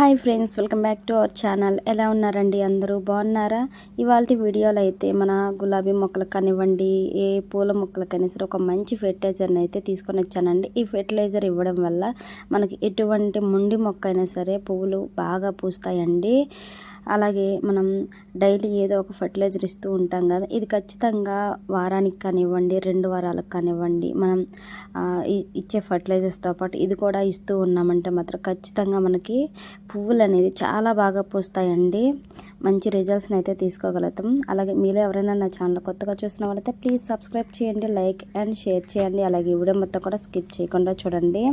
Hi friends welcome back to our channel. ఎలా ఉన్నారండి అందరూ? బాగున్నారా? ఇవాళ వీడియోలో అయితే మన గులాబీ మొక్కలకు కానివ్వండి ఏ పూల మొక్కలకైనా సరే ఒక మంచి ఫెర్టిలైజర్ని అయితే తీసుకొని వచ్చానండి. ఈ ఫెర్టిలైజర్ ఇవ్వడం వల్ల మనకి ఎటువంటి ముండి మొక్క అయినా సరే పువ్వులు బాగా పూస్తాయండి. అలాగే మనం డైలీ ఏదో ఒక ఫర్టిలైజర్ ఇస్తూ ఉంటాం కదా ఇది ఖచ్చితంగా వారానికి కానివ్వండి రెండు వారాలకు కానివ్వండి మనం ఇచ్చే ఫర్టిలైజర్స్తో పాటు ఇది కూడా ఇస్తూ ఉన్నామంటే మాత్రం ఖచ్చితంగా మనకి పువ్వులు అనేది చాలా బాగా పూస్తాయండి. మంచి రిజల్ట్స్ని అయితే తీసుకోగలుగుతాం. అలాగే మీలో ఎవరైనా నా ఛానల్ కొత్తగా చూసిన వాళ్ళైతే ప్లీజ్ సబ్స్క్రైబ్ చేయండి లైక్ అండ్ షేర్ చేయండి. అలాగే వీడియో మొత్తం కూడా స్కిప్ చేయకుండా చూడండి.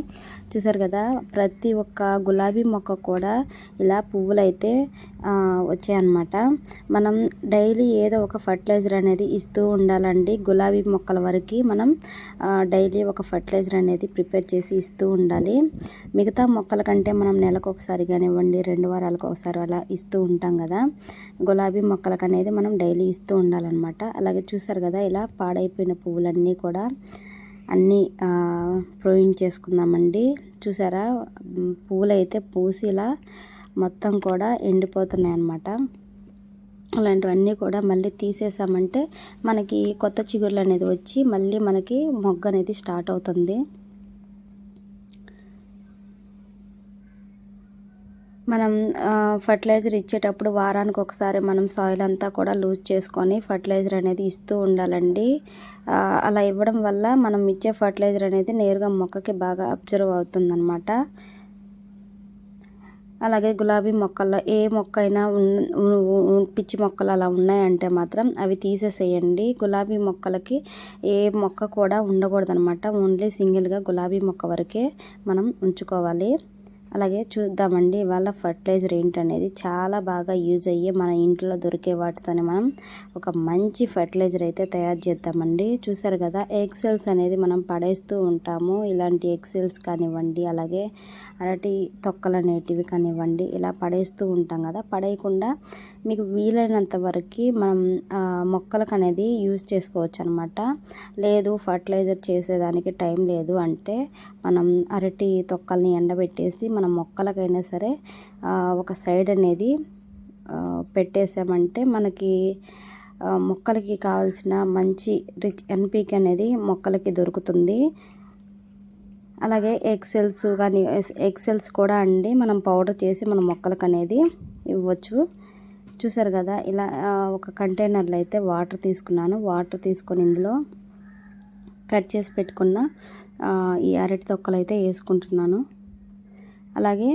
చూసారు కదా ప్రతి ఒక్క గులాబీ మొక్క కూడా ఇలా పువ్వులు అయితే వచ్చాయన్నమాట. మనం డైలీ ఏదో ఒక ఫర్టిలైజర్ అనేది ఇస్తూ ఉండాలండి. గులాబీ మొక్కల వరకు మనం డైలీ ఒక ఫర్టిలైజర్ అనేది ప్రిపేర్ చేసి ఇస్తూ ఉండాలి. మిగతా మొక్కల కంటే మనం నెలకు ఒకసారి కానివ్వండి రెండు వారాలకు ఒకసారి అలా ఇస్తూ ఉంటాం కదా. గులాబీ మొక్కలకు అనేది మనం డైలీ ఇస్తూ ఉండాలన్నమాట. అలాగే చూసారు కదా ఇలా పాడైపోయిన పువ్వులన్నీ కూడా అన్నీ ప్రోయింగ్ చేసుకుందామండి. చూసారా? పూలైతే పువ్వులు అయితే పూసి ఇలా మొత్తం కూడా ఎండిపోతున్నాయి అన్నమాట అలాంటివన్నీ కూడా మళ్ళీ తీసేసామంటే మనకి కొత్త చిగుర్లు అనేది వచ్చి మళ్ళీ మనకి మొగ్గ అనేది స్టార్ట్ అవుతుంది. మనం ఫర్టిలైజర్ ఇచ్చేటప్పుడు వారానికి ఒకసారి మనం సాయిల్ అంతా కూడా లూజ్ చేసుకొని ఫర్టిలైజర్ అనేది ఇస్తూ ఉండాలండి. అలా ఇవ్వడం వల్ల మనం ఇచ్చే ఫర్టిలైజర్ అనేది నేరుగా మొక్కకి బాగా అబ్జర్వ్ అవుతుందన్నమాట. అలాగే గులాబీ మొక్కల్లో ఏ మొక్క అయినా పిచ్చి మొక్కలు అలా ఉన్నాయంటే మాత్రం అవి తీసేసేయండి. గులాబీ మొక్కలకి ఏ మొక్క కూడా ఉండకూడదు అనమాట ఓన్లీ సింగిల్గా గులాబీ మొక్క వరకే మనం ఉంచుకోవాలి. అలాగే చూద్దామండి ఇవాళ ఫర్టిలైజర్ ఏంటనేది చాలా బాగా యూజ్ అయ్యి మన ఇంట్లో దొరికే వాటితోనే మనం ఒక మంచి ఫర్టిలైజర్ అయితే తయారు చేద్దామండి. చూసారు కదా ఎక్సెల్స్ అనేది మనం పడేస్తూ ఉంటాము. ఇలాంటి ఎక్సెల్స్ కానివ్వండి అలాగే అరటి తొక్కలు అనేటివి కానివ్వండి ఇలా పడేస్తూ ఉంటాం కదా. పడేయకుండా మీకు వీలైనంత వరకు మనం మొక్కలకు అనేది యూజ్ చేసుకోవచ్చు అనమాట లేదు ఫర్టిలైజర్ చేసేదానికి టైం లేదు అంటే మనం అరటి తొక్కల్ని ఎండబెట్టేసి మన మొక్కలకైనా సరే ఒక సైడ్ అనేది పెట్టేసామంటే మనకి మొక్కలకి కావాల్సిన మంచి రిచ్ ఎన్పిక్ అనేది మొక్కలకి దొరుకుతుంది. అలాగే ఎక్సెల్స్ కానీ ఎక్సెల్స్ కూడా అండి మనం పౌడర్ చేసి మన మొక్కలకు అనేది ఇవ్వచ్చు. చూసారు కదా ఇలా ఒక కంటైనర్లో అయితే వాటర్ తీసుకున్నాను. వాటర్ తీసుకొని ఇందులో కట్ చేసి పెట్టుకున్న ఈ అరటి తొక్కలు అయితే వేసుకుంటున్నాను. అలాగే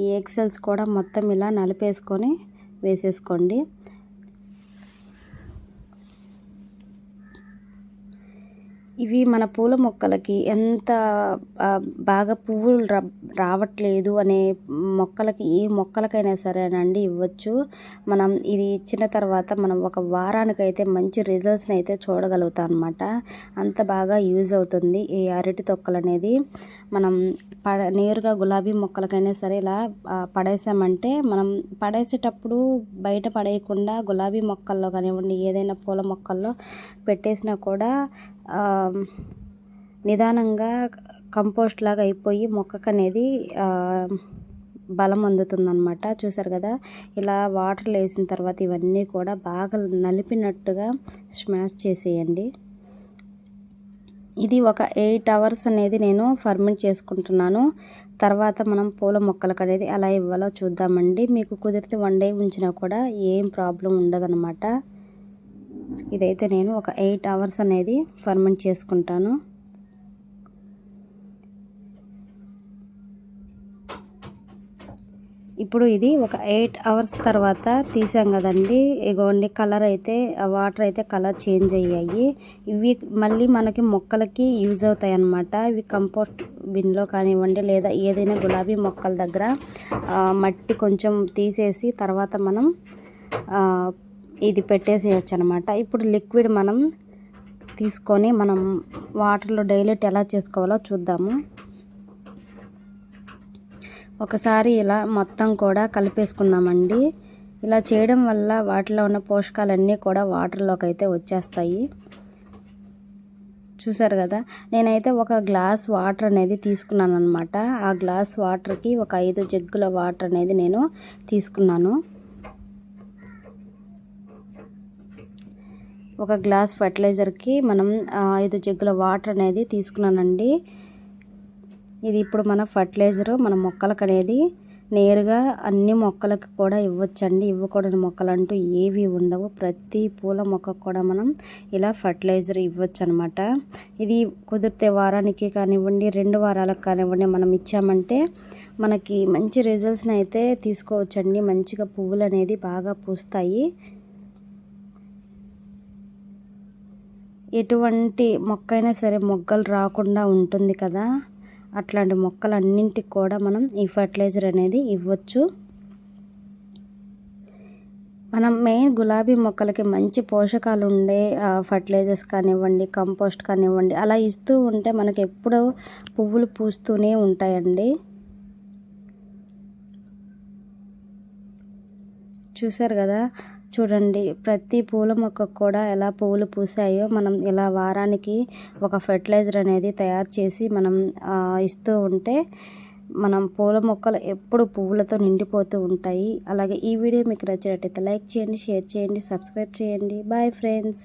ఈ ఎక్సెల్స్ కూడా మొత్తం ఇలా నలిపేసుకొని వేసేసుకోండి. ఇవి మన పూల మొక్కలకి ఎంత బాగా పువ్వులు రా రావట్లేదు అనే మొక్కలకి ఏ మొక్కలకైనా సరేనండి ఇవ్వచ్చు. మనం ఇది ఇచ్చిన తర్వాత మనం ఒక వారానికైతే మంచి రిజల్ట్స్ని అయితే చూడగలుగుతాం అనమాట అంత బాగా యూజ్ అవుతుంది ఈ అరటి తొక్కలు అనేది మనం పడ నేరుగా గులాబీ మొక్కలకైనా సరే ఇలా పడేసామంటే మనం పడేసేటప్పుడు బయట పడేయకుండా గులాబీ మొక్కల్లో కానివ్వండి ఏదైనా పూల మొక్కల్లో పెట్టేసినా కూడా నిదానంగా కంపోస్ట్ లాగా అయిపోయి మొక్కకు అనేది బలం అందుతుందన్నమాట. చూసారు కదా? ఇలా వాటర్లో వేసిన తర్వాత ఇవన్నీ కూడా బాగా నలిపినట్టుగా స్మాష్ చేసేయండి. ఇది ఒక ఎయిట్ అవర్స్ అనేది నేను ఫర్మెంట్ చేసుకుంటున్నాను. తర్వాత మనం పూల మొక్కలకు అనేది ఎలా ఇవ్వాలో చూద్దామండి. మీకు కుదిరితే వన్ డే ఉంచినా కూడా ఏం ప్రాబ్లం ఉండదన్నమాట. ఇదైతే నేను ఒక ఎయిట్ అవర్స్ అనేది ఫర్మెంట్ చేసుకుంటాను. ఇప్పుడు ఇది ఒక ఎయిట్ అవర్స్ తర్వాత తీసాం కదండి. ఇగోండి కలర్ అయితే వాటర్ అయితే కలర్ చేంజ్ అయ్యాయి. ఇవి మళ్ళీ మనకి మొక్కలకి యూజ్ అవుతాయి అన్నమాట ఇవి కంపోస్ట్ బిన్లో కానివ్వండి లేదా ఏదైనా గులాబీ మొక్కల దగ్గర మట్టి కొంచెం తీసేసి తర్వాత మనం ఇది పెట్టేసేయచ్చు అనమాట ఇప్పుడు లిక్విడ్ మనం తీసుకొని మనం వాటర్లో డైలెట్ ఎలా చేసుకోవాలో చూద్దాము. ఒకసారి ఇలా మొత్తం కూడా కలిపేసుకుందామండి. ఇలా చేయడం వల్ల వాటిలో ఉన్న పోషకాలన్నీ కూడా వాటర్లోకి అయితే వచ్చేస్తాయి. చూసారు కదా? నేనైతే ఒక గ్లాస్ వాటర్ అనేది తీసుకున్నాను అనమాట ఆ గ్లాస్ వాటర్కి ఒక ఐదు జగ్గుల వాటర్ అనేది నేను తీసుకున్నాను. ఒక గ్లాస్ ఫర్టిలైజర్కి మనం ఐదు జగ్గుల వాటర్ అనేది తీసుకున్నానండి. ఇది ఇప్పుడు మన ఫర్టిలైజరు మన మొక్కలకు అనేది నేరుగా అన్ని మొక్కలకు కూడా ఇవ్వచ్చండి. ఇవ్వకూడని మొక్కలు అంటూ ఏవి ఉండవు. ప్రతి పూల మొక్కకు కూడా మనం ఇలా ఫర్టిలైజర్ ఇవ్వచ్చు అనమాట ఇది కుదిరితే వారానికి కానివ్వండి రెండు వారాలకు కానివ్వండి మనం ఇచ్చామంటే మనకి మంచి రిజల్ట్స్ని అయితే తీసుకోవచ్చండి. మంచిగా పువ్వులు అనేది బాగా పూస్తాయి. ఎటువంటి మొక్క అయినా సరే మొగ్గలు రాకుండా ఉంటుంది కదా. అట్లాంటి మొక్కలన్నింటికి కూడా మనం ఈ ఫర్టిలైజర్ అనేది ఇవ్వచ్చు. మనం మెయిన్ గులాబీ మొక్కలకి మంచి పోషకాలు ఉండే ఫర్టిలైజర్స్ కానివ్వండి కంపోస్ట్ కానివ్వండి అలా ఇస్తూ ఉంటే మనకి ఎప్పుడూ పువ్వులు పూస్తూనే ఉంటాయండి. చూశారు కదా? చూడండి ప్రతి పూల మొక్కకు కూడా ఎలా పువ్వులు పూసాయో మనం ఇలా వారానికి ఒక ఫెర్టిలైజర్ అనేది తయారు చేసి మనం ఇస్తూ ఉంటే మనం పూల మొక్కలు ఎప్పుడు పువ్వులతో నిండిపోతూ ఉంటాయి. అలాగే ఈ వీడియో మీకు నచ్చినట్టయితే లైక్ చేయండి షేర్ చేయండి సబ్స్క్రైబ్ చేయండి. Bye friends.